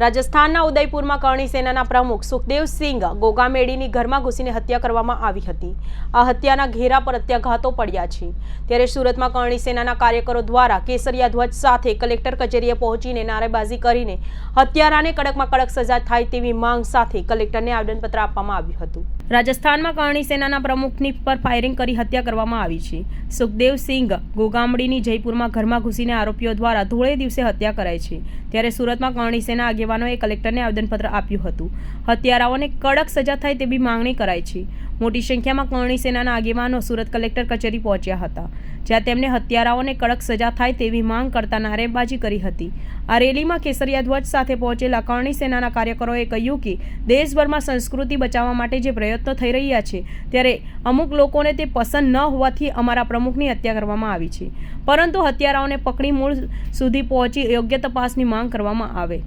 રાજસ્થાનના ઉદયપુરમાં કરણી સેનાના પ્રમુખ સુખદેવ સિંઘ ગોગામેડીની ઘરમાં ઘૂસીને હત્યા કરવામાં આવી હતી. આ હત્યાના ઘેરા પર અત્યાઘાતો પડ્યા છે. ત્યારે સુરતમાં કરણી સેનાના કાર્યકરો દ્વારા કેસરિયા ધ્વજ સાથે કલેક્ટર કચેરીએ પહોંચીને નારેબાજી કરીને હત્યારાને કડકમાં કડક સજા થાય તેવી માંગ સાથે કલેક્ટરને આવેદનપત્ર આપવામાં આવ્યું હતું. રાજસ્થાનમાં કરણી સેનાના પ્રમુખની પર ફાયરિંગ કરી હત્યા કરવામાં આવી છે. સુખદેવ સિંઘ ગોગામડીની જયપુરમાં ઘરમાં ઘૂસીને આરોપીઓ દ્વારા ધોળે દિવસે હત્યા કરાઈ છે. ત્યારે સુરતમાં કરણી સેના આગેવાનોએ કલેક્ટરને આવેદનપત્ર આપ્યું હતું. હત્યારાઓને કડક સજા થાય તેવી માંગણી કરાઈ છે. મોટી સંખ્યામાં કરણી સેનાના આગેવાનો સુરત કલેક્ટર કચેરી પહોંચ્યા હતા, જ્યાં તેમણે હત્યારાઓને કડક સજા થાય તેવી માંગ કરતા નારેબાજી કરી હતી. આ રેલીમાં કેસરિયા ધ્વજ સાથે પહોંચેલા કરણી સેનાના કાર્યકરોએ કહ્યું કે, દેશભરમાં સંસ્કૃતિ બચાવવા માટે જે પ્રયત્નો થઈ રહ્યા છે, ત્યારે અમુક લોકોને તે પસંદ ન હોવાથી અમારા પ્રમુખની હત્યા કરવામાં આવી છે. પરંતુ હત્યારાઓને પકડી મૂળ સુધી પહોંચી યોગ્ય તપાસની માંગ કરવામાં આવે.